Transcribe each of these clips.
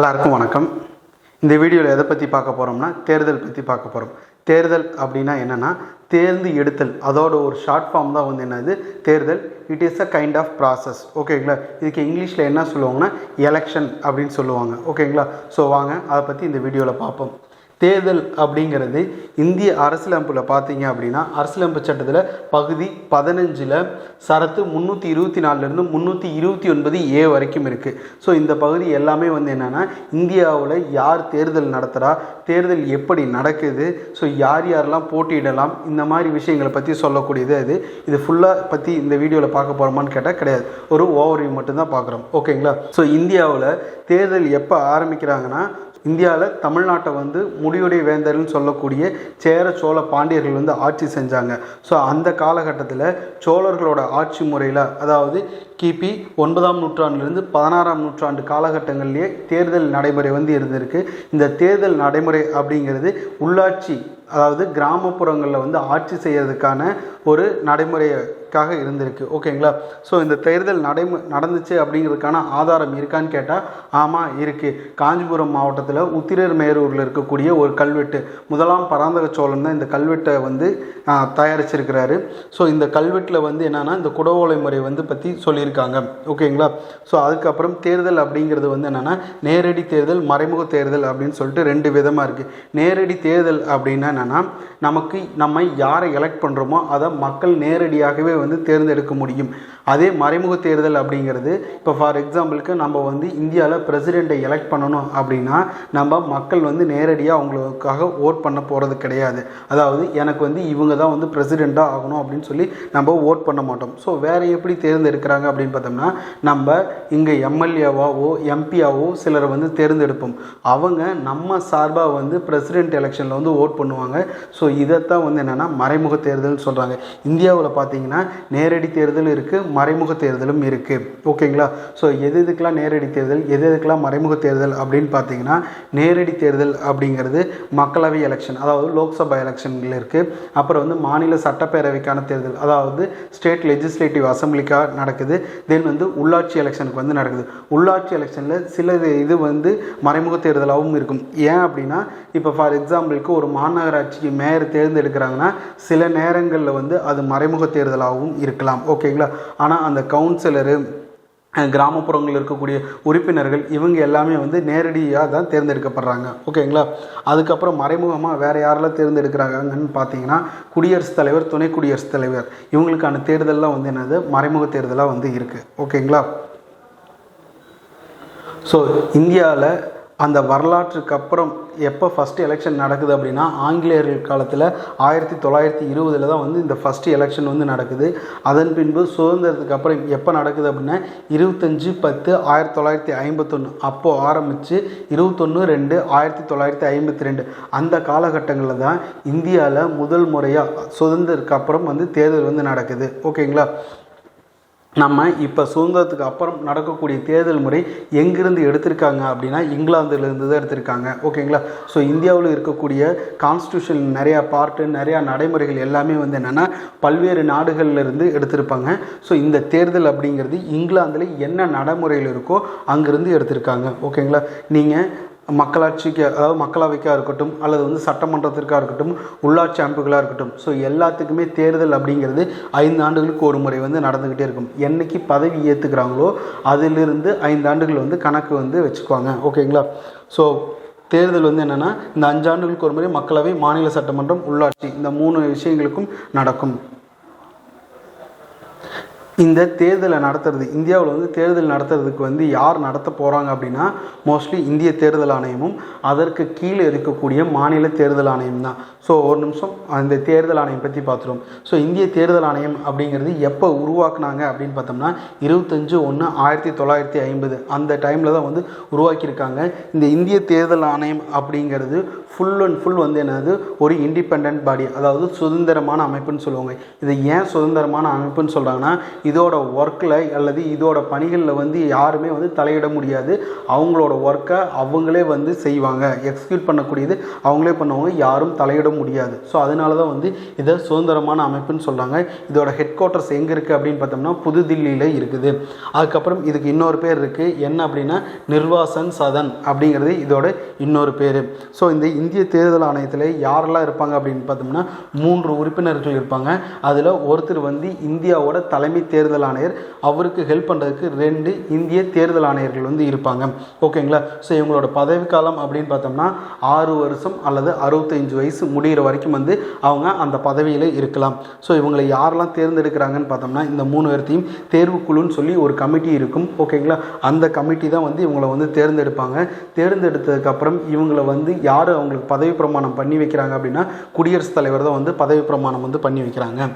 எல்லாருக்கும் வணக்கம். இந்த வீடியோவில் எதை பற்றி பார்க்க போகிறோம்னா தேர்தல் பற்றி பார்க்க போகிறோம் தேர்தல் அப்படின்னா என்னென்னா தேர்ந்து எடுத்தல். அதோட ஒரு ஷார்ட் ஃபார்ம் தான் வந்து என்னது? தேர்தல். It is a kind of process ஓகேங்களா இதுக்கு இங்கிலீஷில் என்ன சொல்லுவாங்கன்னா எலெக்ஷன் அப்படின்னு சொல்லுவாங்க. ஓகேங்களா ஸோ வாங்க அதை பற்றி இந்த வீடியோவில் பார்ப்போம். தேர்தல் அப்படிங்கிறது இந்திய அரசியலமைப்பில் பார்த்தீங்க அப்படின்னா அரசியலமைப்பு சட்டத்தில் பகுதி பதினஞ்சில் சரத்து முந்நூற்றி இருபத்தி நாலுலேருந்து முந்நூற்றி இருபத்தி ஒன்பது ஏ வரைக்கும் இருக்குது ஸோ இந்த பகுதி எல்லாமே வந்து என்னென்னா இந்தியாவில் யார் தேர்தல் நடத்துகிறா தேர்தல் எப்படி நடக்குது ஸோ யார் யாரெல்லாம் போட்டியிடலாம் இந்த மாதிரி விஷயங்களை பற்றி சொல்லக்கூடியது அது. இது ஃபுல்லாக பற்றி இந்த வீடியோவில் பார்க்க போகிறோமான்னு கேட்டால் கிடையாது. ஒரு ஓவர்வியூ மட்டும்தான் பார்க்குறோம். ஓகேங்களா ஸோ இந்தியாவில் தேர்தல் எப்போ ஆரம்பிக்கிறாங்கன்னா இந்தியாவில் தமிழ்நாட்டை வந்து முடியுடைய வேந்தர்னு சொல்லக்கூடிய சேர சோழ பாண்டியர்கள் வந்து ஆட்சி செஞ்சாங்க. ஸோ அந்த காலகட்டத்தில் சோழர்களோட ஆட்சி முறையில் அதாவது கிபி ஒன்பதாம் நூற்றாண்டுலேருந்து பதினாறாம் நூற்றாண்டு காலகட்டங்கள்லேயே தேர்தல் நடைமுறை வந்து இருந்திருக்கு. இந்த தேர்தல் நடைமுறை அப்படிங்கிறது உள்ளாட்சி அதாவது கிராமப்புறங்களில் வந்து ஆட்சி செய்கிறதுக்கான ஒரு நடைமுறையை காக இருந்திருக்கு. ஓகேங்களா ஸோ இந்த தேர்தல் நடைமு நடந்துச்சு அப்படிங்கிறதுக்கான ஆதாரம் இருக்கான்னு கேட்டால் ஆமாம் இருக்குது காஞ்சிபுரம் மாவட்டத்தில் உத்திரர் மேரூரில் இருக்கக்கூடிய ஒரு கல்வெட்டு முதலாம் பராந்தக சோழன் தான் இந்த கல்வெட்டை வந்து தயாரிச்சிருக்கிறாரு. ஸோ இந்த கல்வெட்டில் வந்து என்னென்னா இந்த குடவோலை முறை வந்து பற்றி சொல்லியிருக்காங்க. ஓகேங்களா ஸோ அதுக்கப்புறம் தேர்தல் அப்படிங்கிறது வந்து என்னென்னா நேரடி தேர்தல் மறைமுக தேர்தல் அப்படின்னு சொல்லிட்டு ரெண்டு விதமாக இருக்குது நேரடி தேர்தல் அப்படின்னா என்னென்னா நமக்கு நம்ம யாரை எலெக்ட் பண்ணுறோமோ அதை மக்கள் நேரடியாகவே வந்து தேர்ந்தெடுக்க முடியும். அதே மறைமுக தேர்தல் அப்படிங்கிறது இப்போ ஃபார் எக்ஸாம்பிளுக்கு நம்ம வந்து இந்தியாவில் பிரசிடெண்ட்டை எலெக்ட் பண்ணணும் அப்படின்னா நம்ம மக்கள் வந்து நேரடியாக அவங்களுக்காக ஓட் பண்ண போகிறது கிடையாது. அதாவது எனக்கு வந்து இவங்க தான் வந்து பிரசிடெண்ட்டாக ஆகணும் அப்படின்னு சொல்லி நம்ம ஓட் பண்ண மாட்டோம். ஸோ வேறு எப்படி தேர்ந்தெடுக்கிறாங்க அப்படின்னு பார்த்தோம்னா நம்ம இங்கே எம்எல்ஏவாவோ எம்பியாவோ சிலரை வந்து தேர்ந்தெடுப்போம். அவங்க நம்ம சார்பாக வந்து பிரசிடென்ட் எலெக்ஷனில் வந்து ஓட் பண்ணுவாங்க. ஸோ இதைத்தான் வந்து என்னென்னா மறைமுக தேர்தல்னு சொல்கிறாங்க இந்தியாவில் பார்த்தீங்கன்னா நேரடி தேர்தல் இருக்குது மறைமுக தேர்தலும் இருக்குது ஓகேங்களா? ஸோ எது எதுக்கெல்லாம் நேரடி தேர்தல் எது எதுக்கெல்லாம் மறைமுக தேர்தல் அப்படின்னு பார்த்தீங்கன்னா நேரடி தேர்தல் அப்படிங்கிறது மக்களவை எலெக்ஷன் அதாவது லோக்சபா எலெக்ஷன்கள் இருக்குது அப்புறம் வந்து மாநில சட்டப்பேரவைக்கான தேர்தல் அதாவது ஸ்டேட் லெஜிஸ்லேட்டிவ் அசம்பிளிக்காக நடக்குது. தென் வந்து உள்ளாட்சி எலெக்ஷனுக்கு வந்து நடக்குது. உள்ளாட்சி எலெக்ஷனில் சில இது- இது வந்து மறைமுக தேர்தலாகவும் இருக்கும். ஏன் அப்படின்னா இப்போ ஃபார் எக்ஸாம்பிளுக்கு ஒரு மாநகராட்சிக்கு மேயர் தேர்ந்தெடுக்கிறாங்கன்னா சில நேரங்களில் வந்து அது மறைமுக தேர்தலாகவும் இருக்கலாம். ஓகேங்களா? ஆனால் அந்த கவுன்சிலரு கிராமப்புறங்களில் இருக்கக்கூடிய உறுப்பினர்கள் இவங்க எல்லாமே வந்து நேரடியாக தான் தேர்ந்தெடுக்கப்படுறாங்க. ஓகேங்களா? அதுக்கப்புறம் மறைமுகமாக வேறு யாரெல்லாம் தேர்ந்தெடுக்கிறாங்கன்னு பார்த்தீங்கன்னா குடியரசுத் தலைவர் துணை குடியரசுத் தலைவர். இவங்களுக்கான தேர்தலெலாம் வந்து என்னது? மறைமுக தேர்தலாக வந்து இருக்குது ஓகேங்களா? ஸோ இந்தியாவில் அந்த வரலாற்றுக்கு அப்புறம் எப்போ ஃபஸ்ட்டு எலெக்ஷன் நடக்குது அப்படின்னா ஆங்கிலேயர்கள் காலத்தில் ஆயிரத்தி தொள்ளாயிரத்தி இருபதில் தான் வந்து இந்த ஃபஸ்ட்டு எலெக்ஷன் வந்து நடக்குது. அதன் பின்பு சுதந்திரத்துக்கு அப்புறம் எப்போ நடக்குது அப்படின்னா இருபத்தஞ்சு பத்து ஆயிரத்தி தொள்ளாயிரத்தி ஐம்பத்தொன்று அப்போது ஆரம்பித்து இருபத்தொன்று ரெண்டு ஆயிரத்தி தொள்ளாயிரத்தி ஐம்பத்தி ரெண்டு அந்த காலகட்டங்களில் தான் இந்தியாவில் முதல் முறையாக சுதந்திரத்துக்கு அப்புறம் வந்து தேர்தல் வந்து நடக்குது. ஓகேங்களா? நம்ம இப்போ சுதந்திரத்துக்கு அப்புறம் நடக்கக்கூடிய தேர்தல் முறை எங்கிருந்து எடுத்திருக்காங்க அப்படின்னா இங்கிலாந்துலேருந்து தான் எடுத்திருக்காங்க. ஓகேங்களா? ஸோ இந்தியாவில் இருக்கக்கூடிய கான்ஸ்டியூஷன் நிறையா பார்ட்டு நிறையா நடைமுறைகள் எல்லாமே வந்து என்னென்னா பல்வேறு நாடுகள்லேருந்து எடுத்திருப்பாங்க. ஸோ இந்த தேர்தல் அப்படிங்கிறது இங்கிலாந்தில் என்ன நடைமுறையில் இருக்கோ அங்கேருந்து எடுத்திருக்காங்க. ஓகேங்களா? நீங்கள் மக்களாட்சிக்கு அதாவது மக்களவைக்காக இருக்கட்டும் அல்லது வந்து சட்டமன்றத்திற்காக இருக்கட்டும் உள்ளாட்சி அமைப்புகளாக இருக்கட்டும். ஸோ எல்லாத்துக்குமே தேர்தல் அப்படிங்கிறது ஐந்து ஆண்டுகளுக்கு ஒரு முறை வந்து நடந்துக்கிட்டே இருக்கும். என்னைக்கு பதவி ஏற்றுக்கிறாங்களோ அதிலிருந்து ஐந்து ஆண்டுகள் வந்து கணக்கு வந்து வச்சுக்குவாங்க. ஓகேங்களா ஸோ தேர்தல் வந்து என்னென்னா இந்த அஞ்சாண்டுகளுக்கு ஒரு முறை மக்களவை மாநில சட்டமன்றம் உள்ளாட்சி இந்த மூணு விஷயங்களுக்கும் நடக்கும். இந்த தேர்தலை நடத்துறது இந்தியாவில் வந்து தேர்தல் நடத்துறதுக்கு வந்து யார் நடத்த போகிறாங்க அப்படின்னா மோஸ்ட்லி இந்திய தேர்தல் ஆணையமும் அதற்கு கீழே இருக்கக்கூடிய மாநில தேர்தல் ஆணையம் தான். ஸோ ஒரு நிமிஷம் அந்த தேர்தல் ஆணையம் பற்றி பார்த்துருவோம். ஸோ இந்திய தேர்தல் ஆணையம் அப்படிங்கிறது எப்போ உருவாக்குனாங்க அப்படின்னு பார்த்தோம்னா இருபத்தஞ்சு ஒன்று ஆயிரத்தி தொள்ளாயிரத்தி ஐம்பது அந்த டைமில் தான் வந்து உருவாக்கியிருக்காங்க. இந்த இந்திய தேர்தல் ஆணையம் அப்படிங்கிறது ஃபுல் அண்ட் ஃபுல் வந்து என்னது? ஒரு இண்டிபெண்ட் பாடி அதாவது சுதந்திரமான அமைப்புன்னு சொல்லுவாங்க. இதை ஏன் சுதந்திரமான அமைப்புன்னு சொல்கிறாங்கன்னா இதோட ஒர்க்கில் அல்லது இதோட பணிகளில் வந்து யாருமே வந்து தலையிட முடியாது. அவங்களோட ஒர்க்கை அவங்களே வந்து செய்வாங்க. எக்ஸிக்யூட் பண்ணக்கூடியது அவங்களே பண்ணுவாங்க. யாரும் தலையிட முடியாது. ஸோ அதனால தான் வந்து இதை சுதந்திரமான அமைப்புன்னு சொல்கிறாங்க இதோட ஹெட் குவார்ட்டர்ஸ் எங்கே இருக்குது அப்படின்னு பார்த்தோம்னா புதுதில்லியில் இருக்குது. அதுக்கப்புறம் இதுக்கு இன்னொரு பேர் இருக்குது என்ன அப்படின்னா நிர்வாசன் சதன் அப்படிங்கிறது இதோட இன்னொரு பேர். ஸோ இந்த இந்திய தேர்தல் ஆணையத்தில் யாரெல்லாம் இருப்பாங்க அப்படின்னு பார்த்தோம்னா மூன்று உறுப்பினர்கள் இருப்பாங்க. அதில் ஒருத்தர் வந்து இந்தியாவோட தலைமை தேர்தல் தேர்தல் ஆணையர் அவருக்கு ஹெல்ப் பண்ணுறதுக்கு ரெண்டு இந்திய தேர்தல் ஆணையர்கள் வந்து இருப்பாங்க. ஓகேங்களா ஸோ இவங்களோட பதவிக்காலம் அப்படின்னு பார்த்தோம்னா ஆறு வருஷம் அல்லது அறுபத்தஞ்சு வயசு முடிகிற வரைக்கும் வந்து அவங்க அந்த பதவியில் இருக்கலாம். ஸோ இவங்களை யாரெல்லாம் தேர்ந்தெடுக்கிறாங்கன்னு பார்த்தோம்னா இந்த மூணு பேர்த்தையும் தேர்வுக்குழுன்னு சொல்லி ஒரு கமிட்டி இருக்கும். ஓகேங்களா அந்த கமிட்டி தான் வந்து இவங்களை வந்து தேர்ந்தெடுப்பாங்க. தேர்ந்தெடுத்ததுக்கப்புறம் இவங்களை வந்து யார் அவங்களுக்கு பதவி பிரமாணம் பண்ணி வைக்கிறாங்க அப்படின்னா குடியரசுத் தலைவர் தான் வந்து பதவி பிரமாணம் வந்து பண்ணி வைக்கிறாங்க.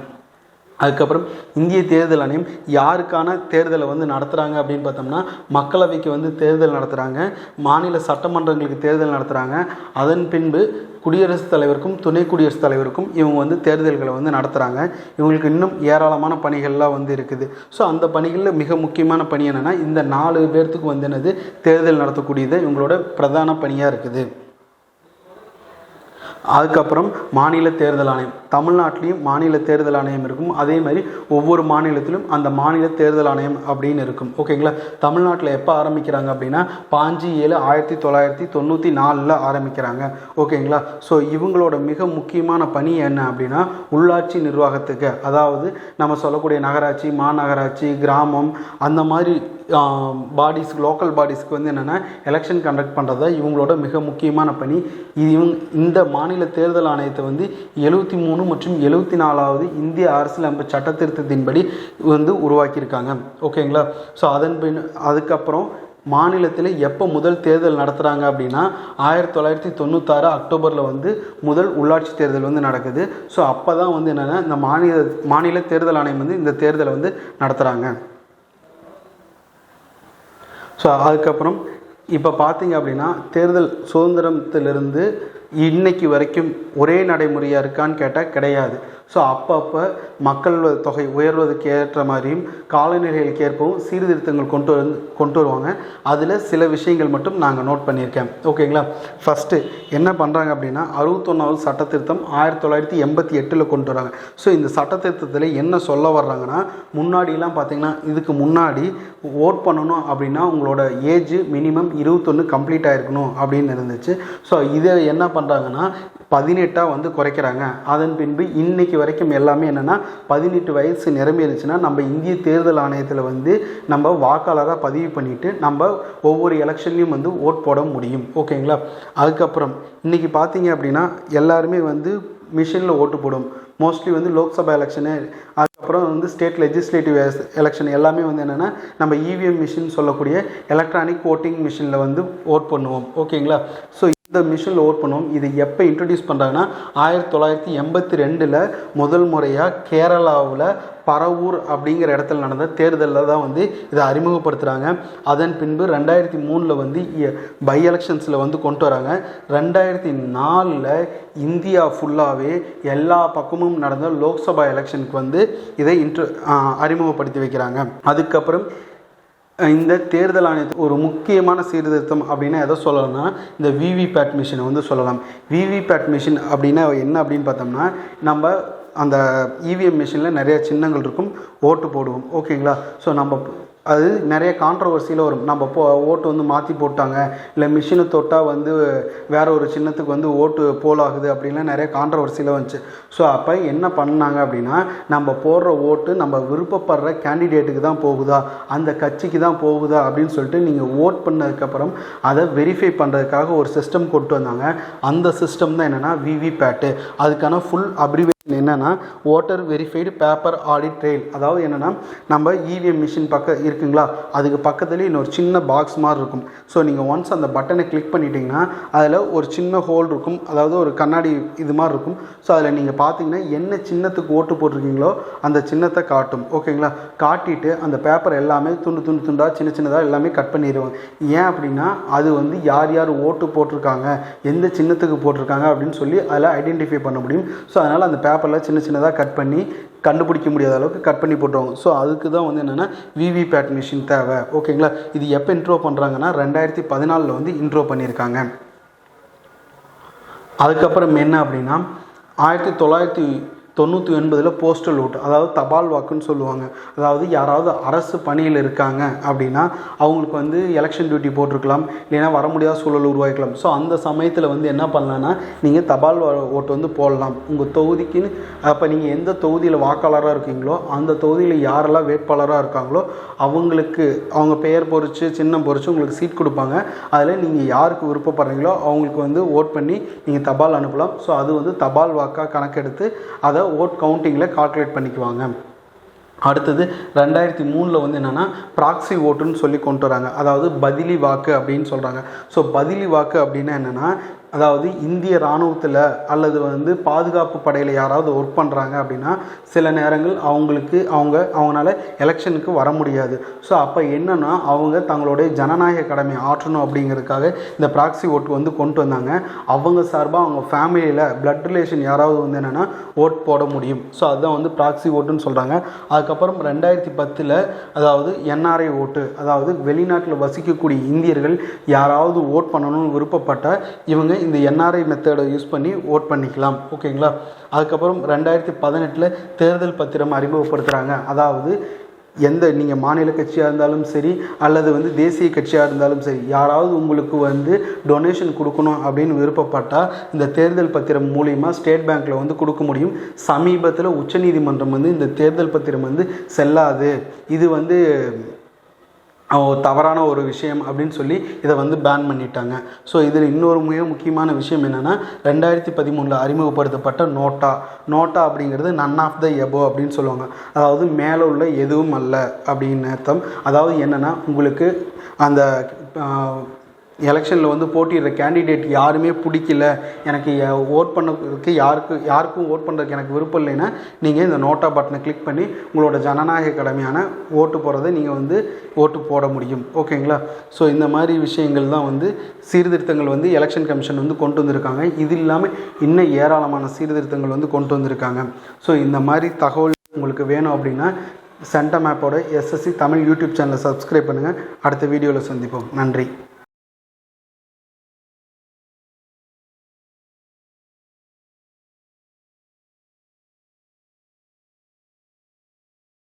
அதுக்கப்புறம் இந்திய தேர்தல் ஆணையம் யாருக்கான தேர்தலை வந்து நடத்துகிறாங்க அப்படின்னு பார்த்தோம்னா மக்களவைக்கு வந்து தேர்தல் நடத்துகிறாங்க மாநில சட்டமன்றங்களுக்கு தேர்தல் நடத்துகிறாங்க அதன் பின்பு குடியரசுத் தலைவருக்கும் துணை குடியரசுத் தலைவருக்கும் இவங்க வந்து தேர்தல்களை வந்து நடத்துகிறாங்க இவங்களுக்கு இன்னும் ஏராளமான பணிகள்லாம் வந்து இருக்குது. ஸோ அந்த பணிகளில் மிக முக்கியமான பணி என்னென்னா இந்த நாலு பேர்த்துக்கு வந்து என்னது தேர்தல் நடத்தக்கூடியது இவங்களோட பிரதான பணியாக இருக்குது. அதுக்கப்புறம் மாநில தேர்தல் ஆணையம் தமிழ்நாட்டிலையும் மாநில தேர்தல் ஆணையம் இருக்கும். அதே மாதிரி ஒவ்வொரு மாநிலத்திலும் அந்த மாநில தேர்தல் ஆணையம் அப்படின்னு இருக்கும். ஓகேங்களா தமிழ்நாட்டில் எப்போ ஆரம்பிக்கிறாங்க அப்படின்னா பாஞ்சு ஏழு ஆயிரத்தி தொள்ளாயிரத்தி தொண்ணூற்றி நாலில் ஆரம்பிக்கிறாங்க. ஓகேங்களா ஸோ இவங்களோட மிக முக்கியமான பணி என்ன அப்படின்னா உள்ளாட்சி நிர்வாகத்துக்கு. அதாவது நம்ம சொல்லக்கூடிய நகராட்சி மாநகராட்சி கிராமம் அந்த மாதிரி பாடிஸ் லோக்கல் பாடிஸ்க்கு வந்து என்னென்னா எலெக்ஷன் கண்டக்ட் பண்ணுறது இவங்களோட மிக முக்கியமான பணி. இது இவங்க இந்த மாநில தேர்தல் ஆணையத்தை வந்து எழுபத்தி மூணு மற்றும் எழுபத்தி நாலாவது இந்திய அரசியலமைப்பு சட்ட திருத்தத்தின்படி வந்து உருவாக்கியிருக்காங்க. ஓகேங்களா? ஸோ அதன் பின் அதுக்கப்புறம் மாநிலத்தில் எப்போ முதல் தேர்தல் நடத்துகிறாங்க அப்படின்னா ஆயிரத்தி தொள்ளாயிரத்தி தொண்ணூத்தாறு அக்டோபரில் வந்து முதல் உள்ளாட்சி தேர்தல் வந்து நடக்குது. ஸோ அப்போ தான் வந்து என்னென்னா இந்த மாநில மாநில தேர்தல் ஆணையம் வந்து இந்த தேர்தலை வந்து நடத்துகிறாங்க ஸோ அதுக்கப்புறம் இப்போ பார்த்தீங்க அப்படின்னா தேர்தல் சுதந்திரத்திலிருந்து இன்னைக்கு வரைக்கும் ஒரே நடைமுறையாக இருக்கான்னு கேட்டால் கிடையாது. ஸோ அப்பப்போ மக்கள் தொகை உயர்வதற்கு ஏற்ற மாதிரியும் காலநிலைகளுக்கு ஏற்பவும் சீர்திருத்தங்கள் கொண்டு வந்து கொண்டு வருவாங்க. அதில் சில விஷயங்கள் மட்டும் நாங்கள் நோட் பண்ணியிருக்கேன். ஓகேங்களா ஃபஸ்ட்டு என்ன பண்ணுறாங்க அப்படின்னா அறுபத்தொன்னாவது சட்ட திருத்தம் ஆயிரத்தி தொள்ளாயிரத்தி எண்பத்தி எட்டில் கொண்டு வராங்க. ஸோ இந்த சட்ட திருத்தத்தில் என்ன சொல்ல வர்றாங்கன்னா முன்னாடிலாம் பார்த்தீங்கன்னா இதுக்கு முன்னாடி ஓட் பண்ணணும் அப்படின்னா உங்களோட ஏஜ் மினிமம் இருபத்தொன்று கம்ப்ளீட் ஆகிருக்கணும் அப்படின்னு இருந்துச்சு. ஸோ இதை என்ன பண்ணுறாங்கன்னா பதினெட்டாக வந்து குறைக்கிறாங்க. அதன் பின்பு இன்னைக்கு வரைக்கும் எல்லாமே என்னென்னா பதினெட்டு வயசு நிரம்பிடுச்சுன்னா நம்ம இந்திய தேர்தல் ஆணையத்தில் வந்து நம்ம வாக்காளராக பதிவு பண்ணிவிட்டு நம்ம ஒவ்வொரு எலெக்ஷன்லேயும் வந்து ஓட் போட முடியும். ஓகேங்களா? அதுக்கப்புறம் இன்றைக்கி பார்த்தீங்க அப்படின்னா எல்லாருமே வந்து மிஷினில் ஓட்டு போடும். மோஸ்ட்லி வந்து லோக்சபா எலெக்ஷனு அதுக்கப்புறம் வந்து ஸ்டேட் லெஜிஸ்லேட்டிவ் எலெக்ஷன் எல்லாமே வந்து என்னென்னா நம்ம இவிஎம் மிஷின் சொல்லக்கூடிய எலக்ட்ரானிக் ஓட்டிங் மிஷினில் வந்து ஓட் பண்ணுவோம். ஓகேங்களா? ஸோ இந்த மிஷினில் ஓட் பண்ணுவோம். இது எப்போ இன்ட்ரடியூஸ் பண்ணுறாங்கன்னா ஆயிரத்தி தொள்ளாயிரத்தி எண்பத்தி ரெண்டில் முதல் முறையாக கேரளாவில் பரவூர் அப்படிங்கிற இடத்துல நடந்த தேர்தலில் தான் வந்து இதை அறிமுகப்படுத்துகிறாங்க அதன் பின்பு ரெண்டாயிரத்தி மூணில் வந்து பை எலெக்ஷன்ஸில் வந்து கொண்டு வராங்க. ரெண்டாயிரத்தி நாலில் இந்தியா ஃபுல்லாகவே எல்லா பக்கமும் நடந்த லோக்சபா எலெக்ஷனுக்கு வந்து இதை இன்ட்ரு அறிமுகப்படுத்தி வைக்கிறாங்க. அதுக்கப்புறம் இந்த தேர்தல் ஆணையத்துக்கு ஒரு முக்கியமான சீர்திருத்தம் அப்படின்னா எதை சொல்லலாம்னா இந்த விவிபேட் மிஷினை வந்து சொல்லலாம். விவிபேட் மிஷின் அப்படின்னா என்ன அப்படின்னு பார்த்தோம்னா நம்ம அந்த இவிஎம் மிஷினில் நிறைய சின்னங்கள் இருக்கும் ஓட்டு போடுவோம். ஓகேங்களா? ஸோ நம்ம அது நிறைய கான்ட்ரவர்சியில் வரும். நம்ம போ ஓட்டு வந்து மாற்றி போட்டாங்க. இல்லை மிஷினை தொட்டால் வந்து வேற ஒரு சின்னத்துக்கு வந்து ஓட்டு போலாகுது அப்படின்லாம் நிறைய கான்ட்ரவர்சியில் வந்துச்சு. ஸோ அப்போ என்ன பண்ணாங்க அப்படின்னா நம்ம போடுற ஓட்டு நம்ம விருப்பப்படுற கேண்டிடேட்டுக்கு தான் போகுதா? அந்த கட்சிக்கு தான் போகுதா? அப்படின்னு சொல்லிட்டு நீங்கள் ஓட் பண்ணதுக்கப்புறம் அதை வெரிஃபை பண்ணுறதுக்காக ஒரு சிஸ்டம் கொண்டு வந்தாங்க. அந்த சிஸ்டம் தான் என்னென்னா விவிபேட்டு அதுக்கான ஃபுல் அப்ரிவே என்னென்னா voter verified paper audit trail அதாவது என்னென்னா நம்ம இவிஎம் மிஷின் பக்கம் இருக்குங்களா? அதுக்கு பக்கத்துலேயே இன்னொரு சின்ன பாக்ஸ் மாதிரி இருக்கும். ஸோ நீங்கள் ஒன்ஸ் அந்த பட்டனை கிளிக் பண்ணிட்டீங்கன்னா அதில் ஒரு சின்ன ஹோல் இருக்கும். அதாவது ஒரு கண்ணாடி இது மாதிரி இருக்கும். ஸோ அதில் நீங்கள் பார்த்தீங்கன்னா என்ன சின்னத்துக்கு ஓட்டு போட்டிருக்கீங்களோ அந்த சின்னத்தை காட்டும். ஓகேங்களா காட்டிட்டு அந்த பேப்பர் எல்லாமே துண்டு துண்டு துண்டாக சின்ன சின்னதாக எல்லாமே கட் பண்ணிடுவாங்க. ஏன் அப்படின்னா அது வந்து யார் யார் ஓட்டு போட்டிருக்காங்க எந்த சின்னத்துக்கு போட்டிருக்காங்க அப்படின்னு சொல்லி அதில் ஐடென்டிஃபை பண்ண முடியும். ஸோ அதனால் அந்த பேப்பரில் சின்ன சின்னதாக கட் பண்ணி கண்டுபிடிக்க முடியாத அளவுக்கு கட் பண்ணி போட்டுருவாங்க. ஸோ அதுக்கு தான் வந்து என்னென்னா விவிபேட் மிஷின் தேவை. ஓகேங்களா இது எப்போ இன்ட்ரோ பண்ணுறாங்கன்னா ரெண்டாயிரத்தி பதினாலில் வந்து இன்ட்ரோ பண்ணியிருக்காங்க. அதுக்கப்புறம் என்ன அப்படின்னா ஆயிரத்தி தொள்ளாயிரத்தி தொண்ணூற்றி ஒன்பதில் போஸ்டல் ஓட்டு அதாவது தபால் வாக்குன்னு சொல்லுவாங்க. அதாவது யாராவது அரசு பணியில் இருக்காங்க அப்படின்னா அவங்களுக்கு வந்து எலெக்ஷன் டியூட்டி போட்டிருக்கலாம் இல்லைன்னா வர முடியாத சூழல் உருவாக்கலாம் ஸோ அந்த சமயத்தில் வந்து என்ன பண்ணலான்னா நீங்கள் தபால் வா- ஓட்டு வந்து போடலாம். உங்கள் தொகுதிக்குன்னு அப்போ நீங்கள் எந்த தொகுதியில் வாக்காளராக இருக்கீங்களோ அந்த தொகுதியில் யாரெல்லாம் வேட்பாளராக இருக்காங்களோ அவங்களுக்கு அவங்க பெயர் பொறிச்சு சின்னம் பொறிச்சு உங்களுக்கு சீட் கொடுப்பாங்க. அதில் நீங்கள் யாருக்கு விருப்பப்படுறீங்களோ அவங்களுக்கு வந்து ஓட் பண்ணி நீங்கள் தபால் அனுப்பலாம். ஸோ அது வந்து தபால் வாக்காக கணக்கெடுத்து அதை ஓட் கவுண்டிங்கில் கால்குலேட் பண்ணிக்குவாங்க. அடுத்தது ரெண்டாயிரத்தி மூணில் வந்து என்னென்னா ப்ராக்சி ஓட்டுன்னு சொல்லி கொண்டு வராங்க. அதாவது பதிலி வாக்கு அப்படின்னு சொல்கிறாங்க ஸோ பதிலி வாக்கு அப்படின்னா என்னென்னா அதாவது இந்திய இராணுவத்தில் அல்லது வந்து பாதுகாப்பு படையில் யாராவது ஒர்க் பண்ணுறாங்க அப்படின்னா சில நேரங்கள் அவங்களுக்கு அவங்க அவங்களால எலெக்ஷனுக்கு வர முடியாது. ஸோ அப்போ என்னென்னா அவங்க தங்களுடைய ஜனநாயக கடமை ஆற்றணும் அப்படிங்கிறதுக்காக இந்த ப்ராக்ஸி ஓட்டு வந்து கொண்டு வந்தாங்க. அவங்க சார்பாக அவங்க ஃபேமிலியில் பிளட் ரிலேஷன் யாராவது வந்து என்னென்னா ஓட் போட முடியும். ஸோ அதுதான் வந்து ப்ராக்ஸி ஓட்டுன்னு சொல்கிறாங்க அதுக்கப்புறம் ரெண்டாயிரத்தி பத்தில் அதாவது என்ஆர்ஐ ஓட்டு அதாவது வெளிநாட்டில் வசிக்கக்கூடிய இந்தியர்கள் யாராவது ஓட் பண்ணணும்னு விருப்பப்பட்ட இவங்க இந்த என்ஆர்ஐ மெத்தடை யூஸ் பண்ணி ஓட் பண்ணிக்கலாம். ஓகேங்களா அதுக்கப்புறம் ரெண்டாயிரத்தி பதினெட்டில் தேர்தல் பத்திரம் அறிமுகப்படுத்துகிறாங்க அதாவது எந்த நீங்கள் மாநில கட்சியாக இருந்தாலும் சரி அல்லது வந்து தேசிய கட்சியாக இருந்தாலும் சரி யாராவது உங்களுக்கு வந்து டொனேஷன் கொடுக்கணும் அப்படின்னு விருப்பப்பட்டால் இந்த தேர்தல் பத்திரம் மூலிமா ஸ்டேட் பேங்க்கில் வந்து கொடுக்க முடியும். சமீபத்தில் உச்சநீதிமன்றம் வந்து இந்த தேர்தல் பத்திரம் வந்து செல்லாது. இது வந்து தவறான ஒரு விஷயம் அப்படின்னு சொல்லி இதை வந்து பேன் பண்ணிட்டாங்க. ஸோ இதில் இன்னொரு மிக முக்கியமான விஷயம் என்னென்னா ரெண்டாயிரத்தி பதிமூணில் அறிமுகப்படுத்தப்பட்ட நோட்டா. நோட்டா அப்படிங்கிறது நன் ஆஃப் த எபோ அப்படின்னு சொல்லுவாங்க. அதாவது மேலே உள்ள எதுவும் அல்ல அப்படின்னு அர்த்தம். அதாவது என்னென்னா உங்களுக்கு அந்த எலெக்ஷனில் வந்து போட்டியிடுற கேண்டிடேட் யாருமே பிடிக்கல. எனக்கு ஓட் பண்ணதுக்கு யாருக்கு யாருக்கும் ஓட் பண்ணுறதுக்கு எனக்கு விருப்பம் இல்லைன்னா நீங்கள் இந்த நோட்டா பட்டனை கிளிக் பண்ணி உங்களோட ஜனநாயக கடமையான ஓட்டு போடுறதை நீங்கள் வந்து ஓட்டு போட முடியும். ஓகேங்களா ஸோ இந்த மாதிரி விஷயங்கள் தான் வந்து சீர்திருத்தங்கள் வந்து எலெக்ஷன் கமிஷன் வந்து கொண்டு வந்திருக்காங்க. இது இல்லாமல் இன்னும் ஏராளமான சீர்திருத்தங்கள் வந்து கொண்டு வந்திருக்காங்க. ஸோ இந்த மாதிரி தகவல் உங்களுக்கு வேணும் அப்படின்னா சென்டம் ஆப்போட எஸ்எஸ்சி தமிழ் யூடியூப் சேனலை சப்ஸ்கிரைப் பண்ணுங்கள் அடுத்த வீடியோவில் சந்திப்போம். நன்றி.